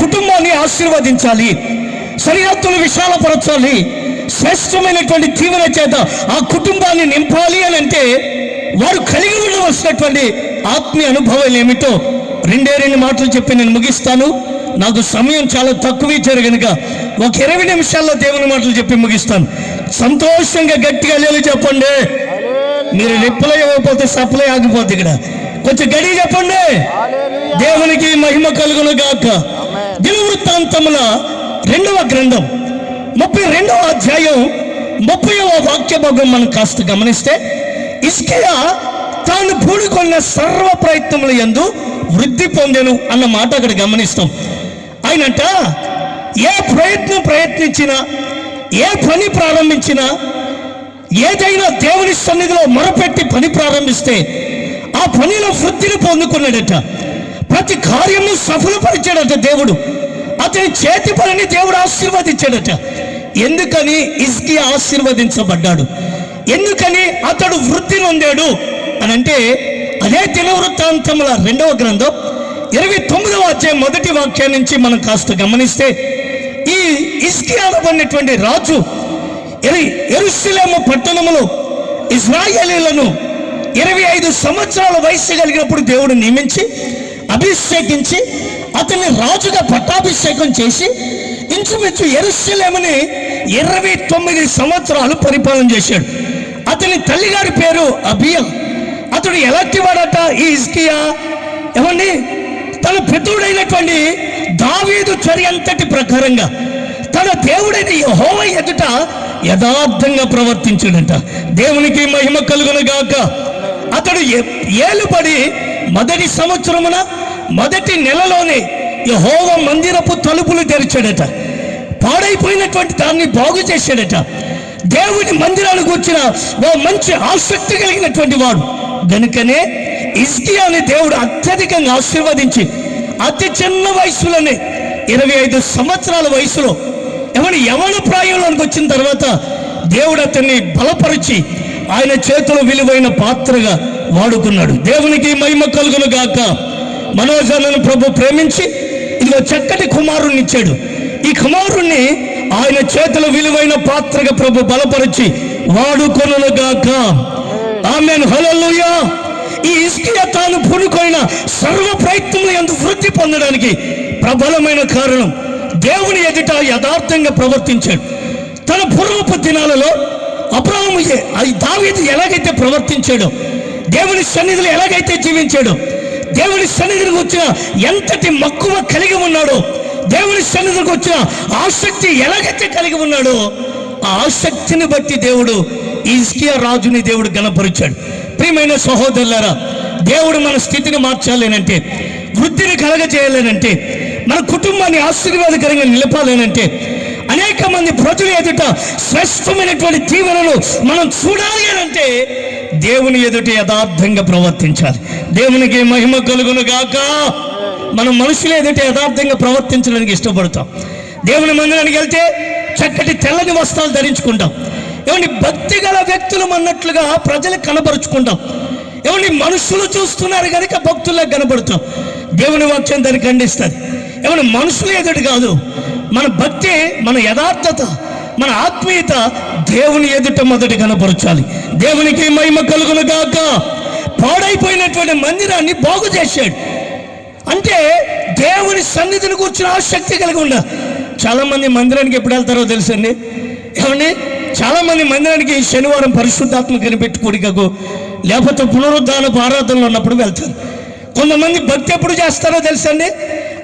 కుటుంబాన్ని ఆశీర్వదించాలి. సరిహద్దులు విశాలపరచాలి శ్రేష్టమైనటువంటి తీవ్ర చేత ఆ కుటుంబాన్ని నింపాలి అని అంటే వారు కలిగి ఉండవలసినటువంటి ఆత్మీయ అనుభవాలు ఏమిటో రెండే రెండు మాటలు చెప్పి నేను ముగిస్తాను. నాకు సమయం చాలా తక్కువ ఇచ్చారు కనుక ఒక ఇరవై నిమిషాల్లో దేవుని మాటలు చెప్పి ముగిస్తాను. సంతోషంగా గట్టిగా లేదు చెప్పండి. మీరు రిప్లై ఇవ్వకపోతే సప్లై ఆగిపోద్ది ఇక్కడ. కొంచెం గడి చెప్పండి. దేవునికి మహిమ కలుగును గాక. దినవృత్తాంతముల రెండవ గ్రంథం. ముప్పై రెండవ అధ్యాయం ముప్పైవ వాక్య భాగం మనం కాస్త గమనిస్తే ఇస్కియా తాను పూడుకొన్న సర్వ ప్రయత్నముల ఎందు వృద్ధి పొందెను అన్న మాట అక్కడ గమనిస్తాం. ఆయనంట ఏ ప్రయత్నం ప్రయత్నించినా ఏ పని ప్రారంభించినా ఏదైనా దేవుని సన్నిధిలో మొరపెట్టి పని ప్రారంభిస్తే ఆ పనిలో వృద్ధిని పొందుకున్నాడట. ప్రతి కార్యము సఫలపరిచాడట దేవుడు. అతని చేతి పనిని దేవుడు ఆశీర్వదించాడట. ఎందుకని? ఇస్కి ఆశీర్వదించబడ్డాడు. ఎందుకని? అతడు వృద్ధి నొందాడు అని అంటే అదే దినవృత్తాంతముల రెండవ గ్రంథం ఇరవై తొమ్మిదవ అధ్యాయం మొదటి వాక్యం నుంచి మనం కాస్త గమనిస్తే ఈ ఇస్కి అనబడినటువంటి రాజు ఎరి- ఎరుషలేము పట్టణములో ఇజ్రాయేలీలను ఇరవై ఐదు సంవత్సరాల వయసు కలిగినప్పుడు దేవుడు నియమించి అభిషేకించి అతన్ని రాజుగా పట్టాభిషేకం చేసి ఇంచుమించు ఎరుషలేముని ఇరవై తొమ్మిది సంవత్సరాలు పరిపాలన చేశాడు. అతని తల్లిగారి పేరు అబియ. అతడు ఎలాంటి వాడట? ఈ ఇస్కియా ఏమండి? తన పితృడైనటువంటి దావీదు చరి అంతటి ప్రకారంగా తన దేవుడైన యెహోవా ఎదుట యథార్థంగా ప్రవర్తించాడంట. దేవునికి మహిమ కలుగును గాక. అతడు ఏలుపడి ఏలుబడి మొదటి సంవత్సరమున మొదటి నెలలోనే యహోవ మందిరపు తలుపులు తెరిచాడట. పాడైపోయినటువంటి దాన్ని బాగు చేశాడట. దేవుని మందిరానికి వచ్చిన ఓ మంచి ఆసక్తి కలిగినటువంటి వాడు. గనుకనే ఇస్కియాని దేవుడు అత్యధికంగా ఆశీర్వదించి అతి చిన్న వయసులోనే ఇరవై ఐదు సంవత్సరాల వయసులో ఎవరి యవన ప్రాయంలోనికి వచ్చిన తర్వాత దేవుడు అతన్ని బలపరిచి ఆయన చేతులు విలువైన పాత్రగా వాడుకున్నాడు. దేవునికి మహిమ కలుగును గాక. మనోజనను ప్రభు ప్రేమించి ఇదిగో చక్కటి కుమారుణ్ణి ఇచ్చాడు ఈ కుమారుణ్ణి ఆయన చేతిలో విలువైన పాత్రగా ప్రభు బలపరిచి వాడుకొనును ఆమె ఆమెన్ ఈ ఇస్కియా తాను పూనుకొనిన సర్వ ప్రయత్నంలో ఎంత వృద్ధి పొందడానికి ప్రబలమైన కారణం దేవుని ఎదుట యథార్థంగా ప్రవర్తించాడు. తన పూర్వపు దినాలలో అబ్రాహము అది దావీదు ఎలాగైతే ప్రవర్తించాడో దేవుని సన్నిధిలో ఎలాగైతే జీవించాడో దేవుని సన్నిధికి వచ్చిన ఎంతటి మక్కువ కలిగి ఉన్నాడో దేవుని సన్నిధికి వచ్చిన ఆసక్తి ఎలాగైతే కలిగి ఉన్నాడో ఆ ఆసక్తిని బట్టి దేవుడు ఈస్కియా రాజుని దేవుడు గణపరిచాడు. ప్రియమైన సహోదరులారా దేవుడు మన స్థితిని మార్చాలేనంటే వృద్ధిని కలగజేయాలనంటే మన కుటుంబాన్ని ఆశీర్వాదకరంగా నిలపాలేనంటే అనేక మంది ప్రజలు ఎదుట శ్రేష్టమైనటువంటి తీవ్రను మనం చూడాలి అంటే దేవుని ఎదుటి యథార్థంగా ప్రవర్తించాలి. దేవునికి మహిమ కలుగును గాక. మనం మనుషుల ఎదుటి యథార్థంగా ప్రవర్తించడానికి ఇష్టపడతాం. దేవుని మందిరానికి వెళ్తే చక్కటి తెల్లని వస్త్రాలు ధరించుకుంటాం. ఏమండి భక్తి గల వ్యక్తులు అన్నట్లుగా ప్రజలకు కనబరుచుకుంటాం ఏమండి మనుషులు చూస్తున్నారు కనుక భక్తులకు కనబడుతాం దేవుని వాక్యం దాన్ని ఖండిస్తారు ఏమన్నా మనుషులు ఎదుటి కాదు. మన భక్తి మన యథార్థత. మన ఆత్మీయత దేవుని ఎదుట మొదటి కనపరచాలి. దేవునికి మహిమ కలుగును గాక. పాడైపోయినటువంటి మందిరాన్ని బాగు చేశాడు. అంటే దేవుని సన్నిధిని కూర్చుని ఆసక్తి కలిగి ఉండాలి చాలా మంది మందిరానికి ఎప్పుడు వెళ్తారో తెలుసండి? ఏమండి? చాలా మంది మందిరానికి శనివారం పరిశుద్ధాత్మ కనిపెట్టి కూడికకు లేకపోతే పునరుద్ధానపు ఆరాధనలు ఉన్నప్పుడు వెళ్తారు. కొంతమంది భక్తి ఎప్పుడు చేస్తారో తెలుసండి?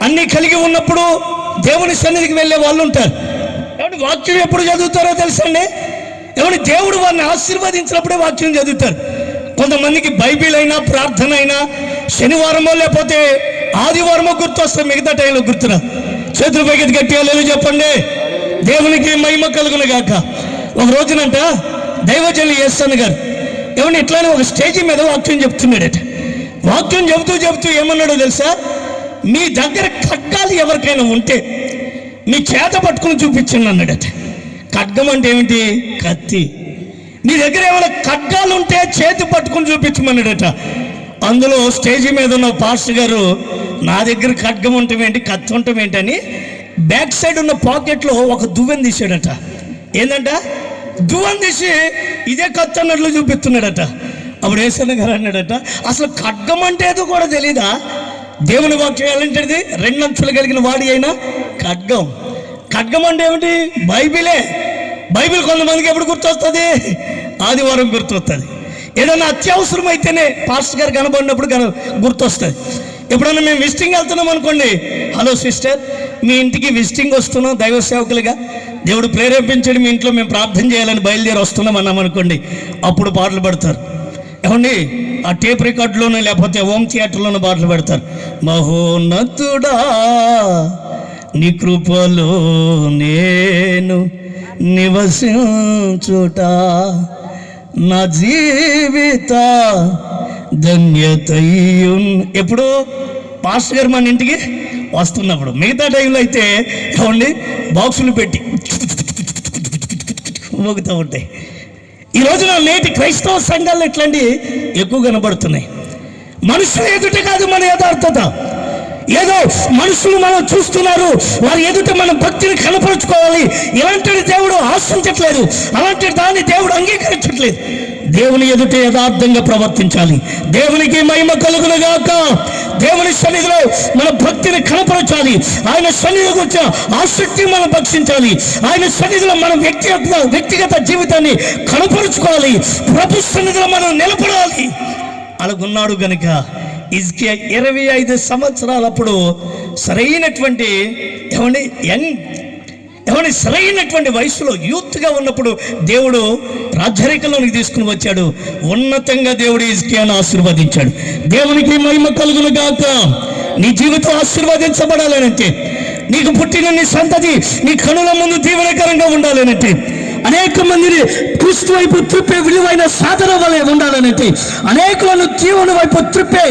అన్నీ కలిగి ఉన్నప్పుడు దేవుని సన్నిధికి వెళ్ళే వాళ్ళు ఉంటారు కాబట్టి వాక్యం ఎప్పుడు చదువుతారో తెలుసండి? ఏమంటే దేవుడు వారిని ఆశీర్వదించినప్పుడే వాక్యం చదువుతారు. కొంతమందికి బైబిల్ అయినా ప్రార్థన అయినా శనివారమో లేకపోతే ఆదివారమో గుర్తొస్తే మిగతా టైంలో గుర్తురా చేతులు పైకి గట్టిగా లేదు చెప్పండి. దేవునికి మహిమ కలుగును గాక. ఒక రోజునంట దైవజనులు చేస్తాను గారు ఏమన్నా ఇట్లానే ఒక స్టేజ్ మీద వాక్యం చెప్తున్నాడట. వాక్యం చెబుతూ చెబుతూ ఏమన్నాడో తెలుసా? మీ దగ్గర కట్టాలి ఎవరికైనా ఉంటే. మీ చేత పట్టుకుని చూపించండి అన్నాడట ఖడ్గం అంటే ఏమిటి? కత్తి. నీ దగ్గర ఏమైనా ఖడ్గాలు ఉంటే చేతి పట్టుకుని చూపించమన్నాడట అందులో స్టేజి మీద ఉన్న పాస్టర్ గారు నా దగ్గర ఖడ్గం ఉండటం ఏంటి కత్తి ఉండటం ఏంటని బ్యాక్ సైడ్ ఉన్న పాకెట్లో ఒక దువ్వెన తీసాడట ఏంటంట దువ్వెన తీసి ఇదే కత్తి అన్నట్లు చూపిస్తున్నాడట. అప్పుడు ఏసన్న గారు అన్నాడట అసలు ఖడ్గం అంటే ఏదో కూడా తెలీదా? దేవుని వాక్యం ఎలాంటిది? రెండంచులు కలిగిన వాడి అయినా ఖడ్గం. ఖడ్గం అంటే ఏమిటి? బైబిలే. బైబిల్ కొంతమందికి ఎప్పుడు గుర్తొస్తుంది? ఆదివారం గుర్తొస్తుంది. ఏదైనా అత్యవసరం అయితేనే పాస్టర్ గారు కనబడినప్పుడు కన గుర్తొస్తుంది. ఎప్పుడైనా మేము విజిటింగ్ వెళ్తున్నాం అనుకోండి. Hello sister. మీ ఇంటికి విజిటింగ్ వస్తున్నాం దైవ సేవకులుగా. దేవుడు ప్రేరేపించడం మీ ఇంట్లో మేము ప్రార్థన చేయాలని బయలుదేరి వస్తున్నాం అన్నాం అనుకోండి. అప్పుడు పాటలు పడతారు. ఏమండి? ఆ టేప్ రికార్డులోనే లేకపోతే హోమ్ థియేటర్లోనే పాటలు పెడతారు. మహోన్నతుడా నీ కృపలో నేను నివసించుట నా జీవిత ధన్యతయ్యం ఎప్పుడు పాస్టర్ గారు మన ఇంటికి వస్తున్నప్పుడు మిగతా టైంలో అయితే ఏమండి బాక్సులు పెట్టి మోగుతూ ఉంటాయి. ఈ రోజున నేటి క్రైస్తవ సంఘాలు ఇట్లాంటి ఎక్కువ కనబడుతున్నాయి. మనుషులు ఎదుట కాదు మన యథార్థత. ఏదో మనుషులు మనం చూస్తున్నారు. వారి ఎదుట మనం భక్తిని కనపరుచుకోవాలి. ఇలాంటి దేవుడు ఆశించట్లేదు. అలాంటి దాన్ని దేవుడు అంగీకరించట్లేదు. దేవుని ఎదుట యథార్థంగా ప్రవర్తించాలి. దేవునికి మహిమ కలుగునుగాక దేవుని సన్నిధిలో మన భక్తిని కనపరచాలి. ఆయన సన్నిధి గురించి ఆసక్తి మనం భక్షించాలి. ఆయన సన్నిధిలో మన వ్యక్తిగత వ్యక్తిగత జీవితాన్ని కనపరుచుకోవాలి. ప్రభు సన్నిధిలో మనం నిలబడాలి. అలాగున్నాడు గనుక ఇజ్కియా ఇరవై ఐదు సంవత్సరాలప్పుడు సరైనటువంటి ఏమండి యంగ్ ఏమండి సరైనటువంటి వయసులో యూత్గా ఉన్నప్పుడు దేవుడు రాజ్యరేఖలోనికి తీసుకుని వచ్చాడు. ఉన్నతంగా దేవుడు ఇజ్కియాను ఆశీర్వదించాడు. దేవునికి మహిమ కలుగును గాక. నీ జీవితం ఆశీర్వదించబడాలనంటే నీకు పుట్టిన నీ సంతతి నీ కనుల ముందు దీవెనకరంగా ఉండాలనంటే అనేక మందిని క్రీస్తు వైపు త్రిప్పే విలువైన సాధన వలె ఉండాలనేది అనేకులను జీవన వైపు త్రిప్పే